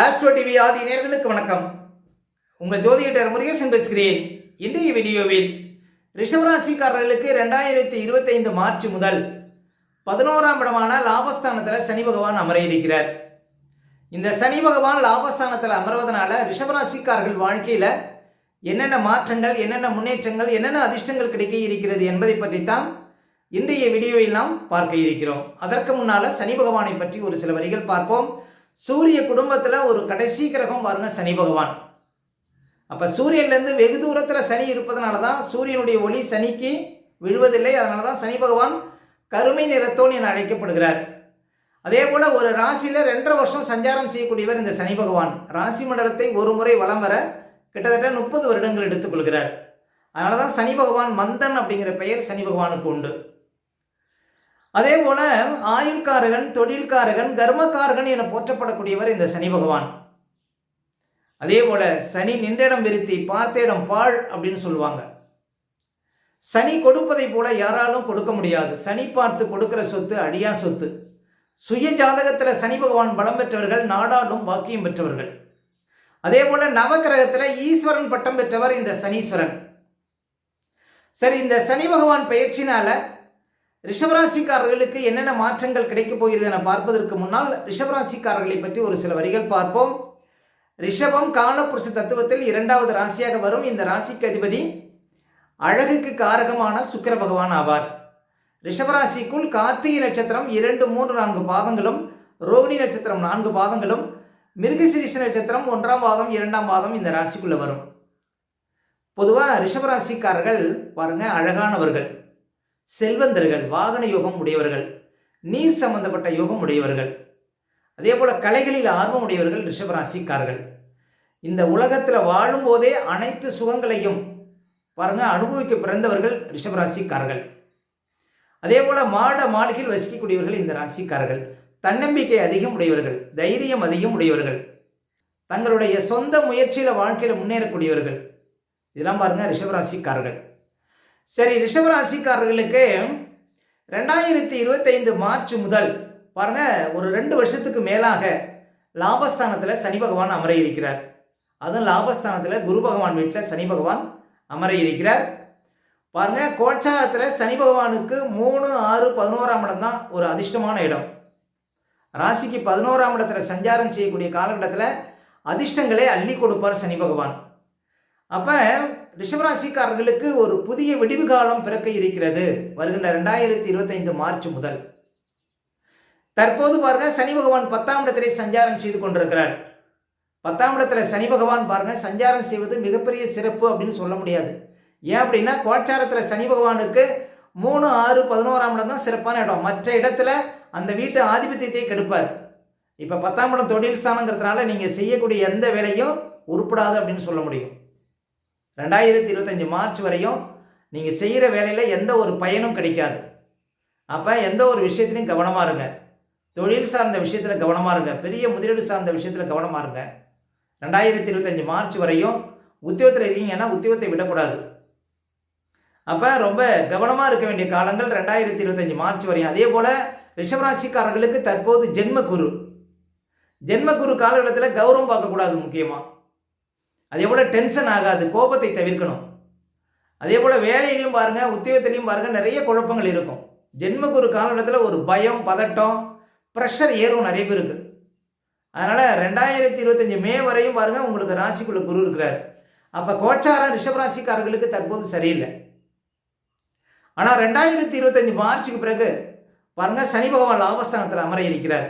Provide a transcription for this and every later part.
Astro TV ஆதி நேர்களுக்கு வணக்கம். உங்கள் ஜோதிடர் முருகேசன் பேசுகிறேன். இன்றைய வீடியோவில் ரிஷபராசிக்காரர்களுக்கு ரெண்டாயிரத்தி இருபத்தைந்து மார்ச் முதல் பதினோராம் இடமான லாபஸ்தானத்தில் சனி பகவான் அமர இருக்கிறார். இந்த சனி பகவான் லாபஸ்தானத்தில் அமர்வதனால ரிஷபராசிக்காரர்கள் வாழ்க்கையில் என்னென்ன மாற்றங்கள் என்னென்ன முன்னேற்றங்கள் என்னென்ன அதிர்ஷ்டங்கள் கிடைக்க இருக்கிறது என்பதை பற்றித்தான் இன்றைய வீடியோவில் நாம் பார்க்க இருக்கிறோம். அதற்கு முன்னால் சனி பகவானை பற்றி ஒரு சில வரிகள் பார்ப்போம். சூரிய குடும்பத்தில் ஒரு கடைசி கிரகம் பாருங்க சனி பகவான். அப்போ சூரியன்லேருந்து வெகு தூரத்தில் சனி இருப்பதனால தான் சூரியனுடைய ஒளி சனிக்கு விழுவதில்லை. அதனால தான் சனி பகவான் கருமை நிறத்தோன் என அழைக்கப்படுகிறார். அதே போல் ஒரு ராசியில் ரெண்டரை வருஷம் சஞ்சாரம் செய்யக்கூடியவர் இந்த சனி பகவான். ராசி மண்டலத்தை ஒரு முறை வலம் வர கிட்டத்தட்ட முப்பது வருடங்கள் எடுத்துக்கொள்கிறார். அதனால தான் சனி பகவான் மந்தன் அப்படிங்கிற பெயர் சனி பகவானுக்கு உண்டு. அதே போல ஆயுள்காரகன் தொழில்காரகன் கர்மக்காரகன் என போற்றப்படக்கூடியவர் இந்த சனி பகவான். அதே போல சனி நின்றிடம் விருத்தி பார்த்த இடம் பாழ் அப்படின்னு சொல்லுவாங்க. சனி கொடுப்பதை போல யாராலும் கொடுக்க முடியாது. சனி பார்த்து கொடுக்கிற சொத்து அழியா சொத்து. சுய ஜாதகத்தில் சனி பகவான் பலம் பெற்றவர்கள் நாடாளும் வாக்கியம் பெற்றவர்கள். அதே போல நவகிரகத்தில் ஈஸ்வரன் பட்டம் பெற்றவர் இந்த சனீஸ்வரன். சரி இந்த சனி பகவான் பயிற்சினால ரிஷபராசிக்காரர்களுக்கு என்னென்ன மாற்றங்கள் கிடைக்கப் போகிறது என பார்ப்பதற்கு முன்னால் ரிஷபராசிக்காரர்களை பற்றி ஒரு சில வரிகள் பார்ப்போம். ரிஷபம் காலப்புருஷ தத்துவத்தில் இரண்டாவது ராசியாக வரும். இந்த ராசிக்கு அதிபதி அழகுக்கு காரகமான சுக்கர பகவான் ஆவார். ரிஷபராசிக்குள் கார்த்திகை நட்சத்திரம் இரண்டு மூன்று நான்கு பாதங்களும் ரோகிணி நட்சத்திரம் நான்கு பாதங்களும் மிருகசிரிஷ நட்சத்திரம் ஒன்றாம் பாதம் இரண்டாம் பாதம் இந்த ராசிக்குள்ளே வரும். பொதுவாக ரிஷபராசிக்காரர்கள் பாருங்க அழகானவர்கள். செல்வந்தர்கள் வாகன யோகம் உடையவர்கள் நீர் சம்பந்தப்பட்ட யோகம் உடையவர்கள். அதே போல் கலைகளில் ஆர்வம் உடையவர்கள் ரிஷபராசிக்காரர்கள். இந்த உலகத்தில் வாழும்போதே அனைத்து சுகங்களையும் பாருங்க அனுபவிக்க பிறந்தவர்கள் ரிஷபராசிக்காரர்கள். அதே போல் மாட மாளிகையில் வசிக்கக்கூடியவர்கள் இந்த ராசிக்காரர்கள். தன்னம்பிக்கை அதிகம் உடையவர்கள் தைரியம் அதிகம் உடையவர்கள். தங்களுடைய சொந்த முயற்சியில் வாழ்க்கையில் முன்னேறக்கூடியவர்கள். இதெல்லாம் பாருங்க ரிஷபராசிக்காரர்கள். சரி ரிஷபராசிக்காரர்களுக்கு ரெண்டாயிரத்தி இருபத்தைந்து மார்ச் முதல் பாருங்க ஒரு ரெண்டு வருஷத்துக்கு மேலாக லாபஸ்தானத்தில் சனி பகவான் அமர இருக்கிறார் அதுவும் லாபஸ்தானத்தில் குரு பகவான் வீட்டில் சனி பகவான் அமர இருக்கிறார் பாருங்க கோச்சாரத்தில் சனி பகவானுக்கு மூணு ஆறு பதினோராம் இடம் தான் ஒரு அதிர்ஷ்டமான இடம். ராசிக்கு பதினோராம் இடத்துல சஞ்சாரம் செய்யக்கூடிய காலகட்டத்தில் அதிர்ஷ்டங்களை அள்ளி கொடுப்பார் சனி பகவான். அப்போ ரிஷபராசிக்காரர்களுக்கு ஒரு புதிய விடிவு காலம் பிறக்க இருக்கிறது. வருகின்ற ரெண்டாயிரத்தி இருபத்தைந்து மார்ச் முதல். தற்போது பாருங்க சனி பகவான் பத்தாம் இடத்திலே சஞ்சாரம் செய்து கொண்டிருக்கிறார். பத்தாம் இடத்துல சனி பகவான் பாருங்க சஞ்சாரம் செய்வது மிகப்பெரிய சிறப்பு அப்படின்னு சொல்ல முடியாது. ஏன் அப்படின்னா கோச்சாரத்தில் சனி பகவானுக்கு மூணு ஆறு பதினோராம் இடம் தான் சிறப்பான இடம். மற்ற இடத்துல அந்த வீட்டு ஆதிபத்தியத்தை கெடுப்பார். இப்போ பத்தாம் இடம் தொழில் ஸ்தானங்கிறதுனால நீங்கள் செய்யக்கூடிய எந்த வேலையும் உருப்படாது அப்படின்னு சொல்ல முடியும். ரெண்டாயிரத்தி இருபத்தஞ்சி மார்ச் வரையும் நீங்கள் செய்கிற வேலையில் எந்த ஒரு பயனும் கிடைக்காது. அப்போ எந்த ஒரு விஷயத்துலையும் கவனமாக இருங்க. தொழில் சார்ந்த விஷயத்தில் கவனமாக இருங்க. பெரிய முதலீடு சார்ந்த விஷயத்தில் கவனமாக இருங்க. ரெண்டாயிரத்தி இருபத்தஞ்சி மார்ச் வரையும் உத்தியோகத்தில் இருக்கீங்கன்னா உத்தியோகத்தை விடக்கூடாது. அப்போ ரொம்ப கவனமாக இருக்க வேண்டிய காலங்கள் ரெண்டாயிரத்தி இருபத்தஞ்சி மார்ச் வரையும். அதே போல் ரிஷபராசிக்காரர்களுக்கு தற்போது ஜென்மகுரு. ஜென்மகுரு காலகட்டத்தில் கௌரவம் பார்க்கக்கூடாது முக்கியமாக அதே போல் டென்ஷன் ஆகாது கோபத்தை தவிர்க்கணும். அதே போல் வேலையிலையும் பாருங்கள் உத்தியோகத்திலையும் பாருங்கள் நிறைய குழப்பங்கள் இருக்கும். ஜென்மகுரு காலகட்டத்தில் ஒரு பயம் பதட்டம் ப்ரெஷர் ஏறும் நிறைய பேருக்கு. அதனால் ரெண்டாயிரத்தி இருபத்தஞ்சி மே வரையும் பாருங்கள் உங்களுக்கு ராசிக்குள்ள குரு இருக்கிறார். அப்போ கோச்சார ரிஷபராசிக்காரர்களுக்கு தற்போது சரியில்லை. ஆனால் ரெண்டாயிரத்தி இருபத்தஞ்சி மார்ச்சுக்கு பிறகு பாருங்கள் சனி பகவான் லாபஸ்தானத்தில் அமர இருக்கிறார்.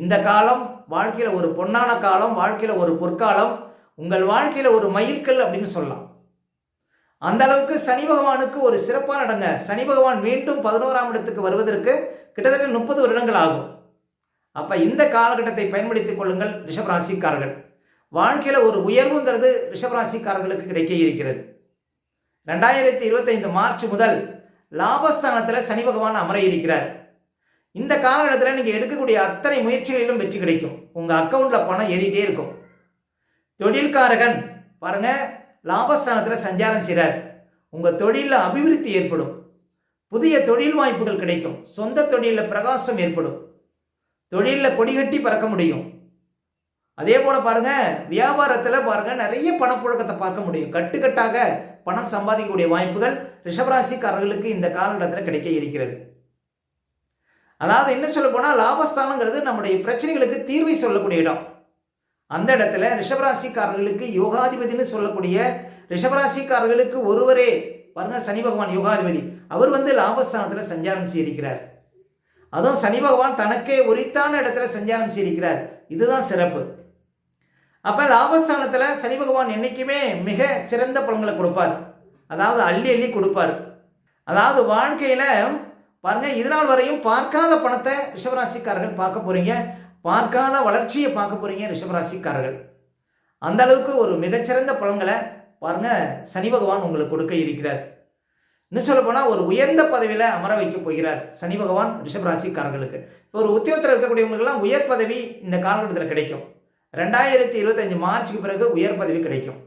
இந்த காலம் வாழ்க்கையில் ஒரு பொன்னான காலம் வாழ்க்கையில் ஒரு பொற்காலம் உங்கள் வாழ்க்கையில் ஒரு மைல்கல் அப்படின்னு சொல்லலாம். அந்த அளவுக்கு சனி பகவானுக்கு ஒரு சிறப்பான இடங்க. சனி பகவான் மீண்டும் பதினோராம் இடத்துக்கு வருவதற்கு கிட்டத்தட்ட முப்பது வருடங்கள் ஆகும். அப்போ இந்த காலகட்டத்தை பயன்படுத்திக் கொள்ளுங்கள் ரிஷபராசிக்காரர்கள். வாழ்க்கையில் ஒரு உயர்வுங்கிறது ரிஷபராசிக்காரர்களுக்கு கிடைக்க இருக்கிறது. ரெண்டாயிரத்தி இருபத்தைந்து மார்ச் முதல் லாபஸ்தானத்தில் சனி பகவான் அமர இருக்கிறார். இந்த காலகட்டத்தில் நீங்கள் எடுக்கக்கூடிய அத்தனை முயற்சிகளிலும் வெற்றி கிடைக்கும். உங்கள் அக்கௌண்ட்டில் பணம் ஏறிட்டே இருக்கும். தொழில்காரகன் பாருங்க லாபஸ்தானத்தில் சஞ்சாரம் செய்கிறார் உங்கள் தொழிலில் அபிவிருத்தி ஏற்படும். புதிய தொழில் வாய்ப்புகள் கிடைக்கும். சொந்த தொழிலில் பிரகாசம் ஏற்படும். தொழிலில் கொடிகட்டி பறக்க முடியும். அதே போல் பாருங்கள் வியாபாரத்தில் பாருங்கள் நிறைய பணப்புழக்கத்தை பார்க்க முடியும். கட்டுக்கட்டாக பணம் சம்பாதிக்கக்கூடிய வாய்ப்புகள் ரிஷபராசிக்காரர்களுக்கு இந்த காலகட்டத்தில் கிடைக்க இருக்கிறது. அதாவது என்ன சொல்ல போனால் லாபஸ்தானங்கிறது நம்முடைய பிரச்சனைகளுக்கு தீர்வை சொல்லக்கூடிய இடம். அந்த இடத்துல ரிஷபராசிக்காரர்களுக்கு யோகாதிபதினு சொல்லக்கூடிய ரிஷபராசிக்காரர்களுக்கு ஒருவரே பாருங்க சனி பகவான் யோகாதிபதி. அவர் வந்து லாபஸ்தானத்தில் சஞ்சாரம் செய்திருக்கிறார். அதுவும் சனி பகவான் தனக்கே உரித்தான இடத்துல சஞ்சாரம் செய்திருக்கிறார். இதுதான் சிறப்பு. அப்போ லாபஸ்தானத்தில் சனி பகவான் என்றைக்குமே மிக சிறந்த பலன்களை கொடுப்பார். அதாவது அள்ளி அள்ளி கொடுப்பார். அதாவது வாழ்க்கையில் பாருங்க இது நாள் வரையும் பார்க்காத பணத்தை ரிஷபராசிக்காரர்கள் பார்க்க போறீங்க. பார்க்காத வளர்ச்சியை பார்க்க போகிறீங்க ரிஷபராசிக்காரர்கள். அந்த அளவுக்கு ஒரு மிகச்சிறந்த பலன்களை பாருங்க சனி பகவான் உங்களுக்கு கொடுக்க இருக்கிறார். இன்னும் சொல்ல போனால் ஒரு உயர்ந்த பதவியில் அமர வைக்க போகிறார் சனி பகவான் ரிஷபராசிக்காரர்களுக்கு. இப்போ ஒரு உத்தியோகத்தில் இருக்கக்கூடியவங்களுக்கெல்லாம் உயர் பதவி இந்த காலகட்டத்தில் கிடைக்கும். ரெண்டாயிரத்தி இருபத்தஞ்சு மார்ச்சுக்கு பிறகு உயர் பதவி கிடைக்கும்.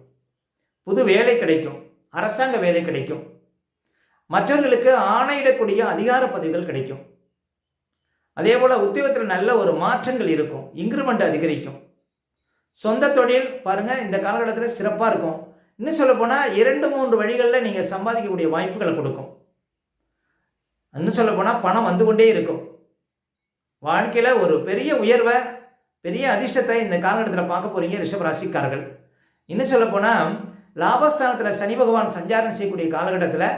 புது வேலை கிடைக்கும். அரசாங்க வேலை கிடைக்கும். மற்றவர்களுக்கு ஆணையிடக்கூடிய அதிகார பதவிகள் கிடைக்கும். அதே போல் உத்தியோகத்தில் நல்ல ஒரு மாற்றங்கள் இருக்கும். இன்க்ரிமெண்ட் அதிகரிக்கும். சொந்த தொழில் பாருங்கள் இந்த காலகட்டத்தில் சிறப்பாக இருக்கும். இன்னும் சொல்லப்போனால் இரண்டு மூன்று வழிகளில் நீங்கள் சம்பாதிக்கக்கூடிய வாய்ப்புகளை கொடுக்கும். இன்னும் சொல்லப்போனால் பணம் வந்து கொண்டே இருக்கும். வாழ்க்கையில் ஒரு பெரிய உயர்வை பெரிய அதிர்ஷ்டத்தை இந்த காலகட்டத்தில் பார்க்க போகிறீங்க ரிஷபராசிக்காரர்கள். இன்னும் சொல்லப்போனால் லாபஸ்தானத்தில் சனி பகவான் சஞ்சாரம் செய்யக்கூடிய காலகட்டத்தில்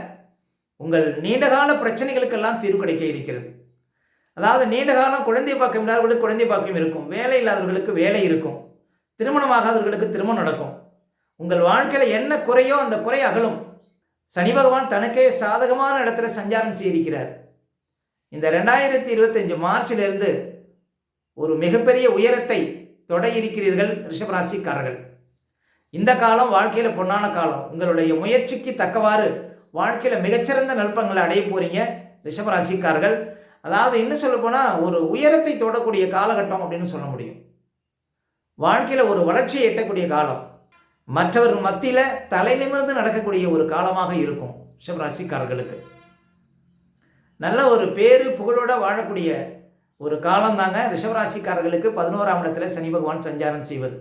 உங்கள் நீண்டகால பிரச்சனைகளுக்கெல்லாம் தீர்வு கிடைக்க இருக்கிறது. அதாவது நீண்ட காலம் குழந்தை பாக்கியம் இல்லாதவர்களுக்கு குழந்தை பாக்கியம் இருக்கும். வேலை இல்லாதவர்களுக்கு வேலை இருக்கும். திருமணமாகாதவர்களுக்கு திருமணம் நடக்கும். உங்கள் வாழ்க்கையில் என்ன குறையோ அந்த குறை அகலும். சனி பகவான் தனக்கே சாதகமான இடத்துல சஞ்சாரம் செய்திருக்கிறார். இந்த ரெண்டாயிரத்தி இருபத்தஞ்சு மார்ச்சிலிருந்து ஒரு மிகப்பெரிய உயரத்தை தொட இருக்கிறீர்கள் ரிஷபராசிக்காரர்கள். இந்த காலம் வாழ்க்கையில் பொன்னான காலம். உங்களுடைய முயற்சிக்கு தக்கவாறு வாழ்க்கையில் மிகச்சிறந்த நல்பங்களை அடைய போகிறீங்க ரிஷபராசிக்காரர்கள். அதாவது என்ன சொல்ல போனால் ஒரு உயரத்தை தொடக்கூடிய காலகட்டம் அப்படின்னு சொல்ல முடியும். வாழ்க்கையில் ஒரு வளர்ச்சியை எட்டக்கூடிய காலம். மற்றவர்கள் மத்தியில் தலை நிமிர்ந்து நடக்கக்கூடிய ஒரு காலமாக இருக்கும் சிவராசிக்காரர்களுக்கு. நல்ல ஒரு பேரு புகழோட வாழக்கூடிய ஒரு காலம் தாங்க ரிஷவராசிக்காரர்களுக்கு பதினோராம் இடத்துல சனி பகவான் சஞ்சாரம் செய்வது.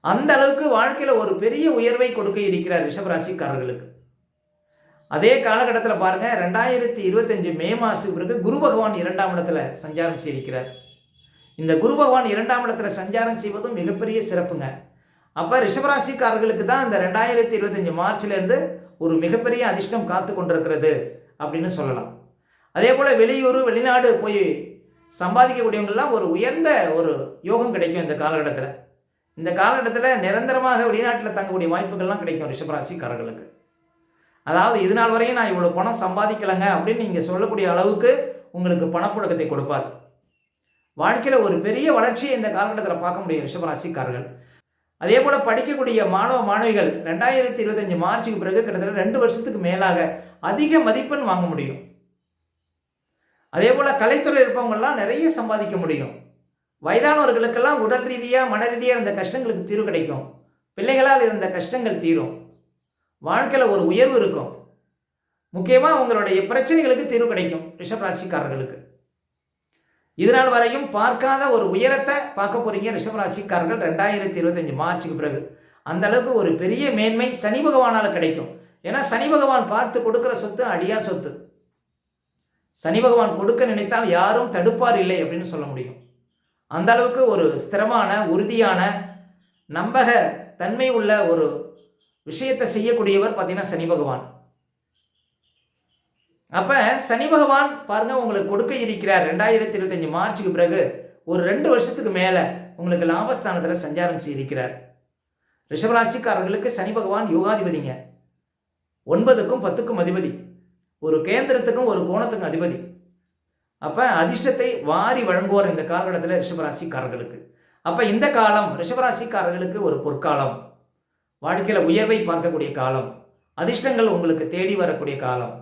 அந்த அளவுக்கு வாழ்க்கையில் ஒரு பெரிய உயர்வை கொடுக்க இருக்கிறார் ரிஷபராசிக்காரர்களுக்கு. அதே காலகட்டத்தில் பாருங்கள் ரெண்டாயிரத்தி இருபத்தஞ்சு மே மாசு பிறகு குரு பகவான் இரண்டாம் இடத்துல சஞ்சாரம் செய்திருக்கிறார். இந்த குரு பகவான் இரண்டாம் இடத்துல சஞ்சாரம் செய்வதும் மிகப்பெரிய சிறப்புங்க. அப்போ ரிஷபராசிக்காரர்களுக்கு தான் இந்த ரெண்டாயிரத்தி இருபத்தஞ்சு மார்ச்லேருந்து ஒரு மிகப்பெரிய அதிர்ஷ்டம் காத்து கொண்டிருக்கிறது அப்படின்னு சொல்லலாம். அதே போல் வெளியூர் வெளிநாடு போய் சம்பாதிக்கக்கூடியவங்கெல்லாம் ஒரு உயர்ந்த ஒரு யோகம் கிடைக்கும் இந்த காலகட்டத்தில். இந்த காலகட்டத்தில் நிரந்தரமாக வெளிநாட்டில் தங்கக்கூடிய வாய்ப்புகள்லாம் கிடைக்கும் ரிஷபராசிக்காரர்களுக்கு. அதாவது இது நாள் வரையும் நான் இவ்வளோ பணம் சம்பாதிக்கலைங்க அப்படின்னு நீங்கள் சொல்லக்கூடிய அளவுக்கு உங்களுக்கு பணப்புழக்கத்தை கொடுப்பார். வாழ்க்கையில் ஒரு பெரிய வளர்ச்சியை இந்த காலகட்டத்தில் பார்க்க முடியும் ரிஷபராசிக்காரர்கள். அதே போல் படிக்கக்கூடிய மாணவ மாணவிகள் ரெண்டாயிரத்தி இருபத்தஞ்சி மார்ச்சுக்கு பிறகு கிட்டத்தட்ட ரெண்டு வருஷத்துக்கு மேலாக அதிக மதிப்பெண் வாங்க முடியும். அதே போல் கலைத்துறை இருப்பவங்கள்லாம் நிறைய சம்பாதிக்க முடியும். வயதானவர்களுக்கெல்லாம் உடல் ரீதியாக மன ரீதியாக இருந்த கஷ்டங்களுக்கு தீர்வு கிடைக்கும். பிள்ளைகளால் இருந்த கஷ்டங்கள் தீரும். வாழ்க்கையில் ஒரு உயர்வு இருக்கும். முக்கியமாக உங்களுடைய பிரச்சனைகளுக்கு தீர்வு கிடைக்கும் ரிஷபராசிக்காரர்களுக்கு. இதனால் வரையும் பார்க்காத ஒரு உயரத்தை பார்க்க போகிறீங்க ரிஷபராசிக்காரர்கள். ரெண்டாயிரத்தி இருபத்தஞ்சி மார்ச்சுக்கு பிறகு அந்த அளவுக்கு ஒரு பெரிய மேன்மை சனி பகவானால் கிடைக்கும். ஏன்னா சனி பகவான் பார்த்து கொடுக்குற சொத்து அடியா சொத்து. சனி பகவான் கொடுக்க நினைத்தால் யாரும் தடுப்பார் இல்லை அப்படின்னு சொல்ல முடியும். அந்த அளவுக்கு ஒரு ஸ்திரமான உறுதியான நம்பக தன்மை உள்ள ஒரு விஷயத்தை செய்யக்கூடியவர் பார்த்தீங்கன்னா சனி பகவான். அப்போ சனி பகவான் பாருங்க உங்களுக்கு கொடுக்க இருக்கிறார். ரெண்டாயிரத்தி இருபத்தஞ்சி மார்ச்சுக்கு பிறகு ஒரு ரெண்டு வருஷத்துக்கு மேலே உங்களுக்கு லாபஸ்தானத்தில் சஞ்சாரம் செய்திருக்கிறார். ரிஷபராசிக்காரர்களுக்கு சனி பகவான் யோகாதிபதிங்க. ஒன்பதுக்கும் பத்துக்கும் அதிபதி. ஒரு கேந்திரத்துக்கும் ஒரு கோணத்துக்கும் அதிபதி. அப்போ அதிர்ஷ்டத்தை வாரி வழங்குவார் இந்த காலகட்டத்தில் ரிஷபராசிக்காரர்களுக்கு. அப்போ இந்த காலம் ரிஷபராசிக்காரர்களுக்கு ஒரு பொற்காலம். வாழ்க்கையில் உயர்வை பார்க்கக்கூடிய காலம் அதிர்ஷ்டங்கள் உங்களுக்கு தேடி வரக்கூடிய காலம்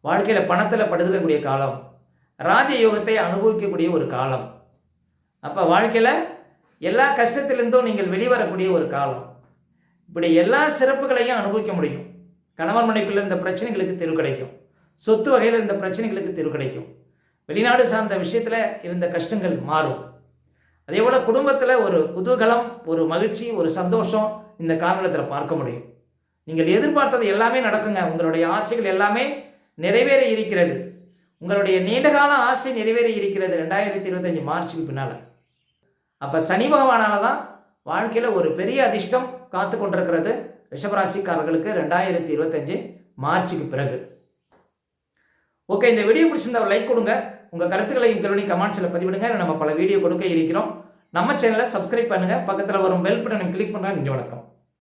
வாழ்க்கையில் பணத்தில் படுத்துக்கக்கூடிய காலம் ராஜயோகத்தை அனுபவிக்கக்கூடிய ஒரு காலம். அப்போ வாழ்க்கையில் எல்லா கஷ்டத்திலிருந்தும் நீங்கள் வெளிவரக்கூடிய ஒரு காலம். இப்படி எல்லா சிறப்புகளையும் அனுபவிக்க முடியும். கணவன் மனைப்பில் இருந்த பிரச்சனைகளுக்கு தெரு கிடைக்கும். சொத்து வகையில் இருந்த பிரச்சனைகளுக்கு தெரு கிடைக்கும். வெளிநாடு சார்ந்த விஷயத்தில் இருந்த கஷ்டங்கள் மாறும். அதே போல் குடும்பத்தில் ஒரு குதூகலம் ஒரு மகிழ்ச்சி ஒரு சந்தோஷம் இந்த காலகட்டத்தில் பார்க்க முடியும். நீங்கள் எதிர்பார்த்தது எல்லாமே நடக்குங்க. உங்களுடைய ஆசைகள் எல்லாமே நிறைவேற இருக்கிறது. உங்களுடைய நீண்டகால ஆசை நிறைவேற இருக்கிறது ரெண்டாயிரத்தி இருபத்தஞ்சி மார்ச்சுக்கு பின்னால். அப்போ சனி பகவானால தான் வாழ்க்கையில் ஒரு பெரிய அதிர்ஷ்டம் காத்து கொண்டிருக்கிறது ரிஷபராசிக்காரர்களுக்கு ரெண்டாயிரத்தி இருபத்தஞ்சு மார்ச்சுக்கு பிறகு. ஓகே இந்த வீடியோ பிடிச்சிருந்தா லைக் கொடுங்க. உங்கள் கருத்துக்களை எங்களுடைய கமெண்ட்ஸில் பதிவிடுங்க. நம்ம பல வீடியோ கொடுக்க இருக்கிறோம். நம்ம சேனலை சப்ஸ்கிரைப் பண்ணுங்கள் பக்கத்தில் வரும் பெல் பட்டனை கிளிக் பண்ணுறேன் நன்றி வணக்கம்.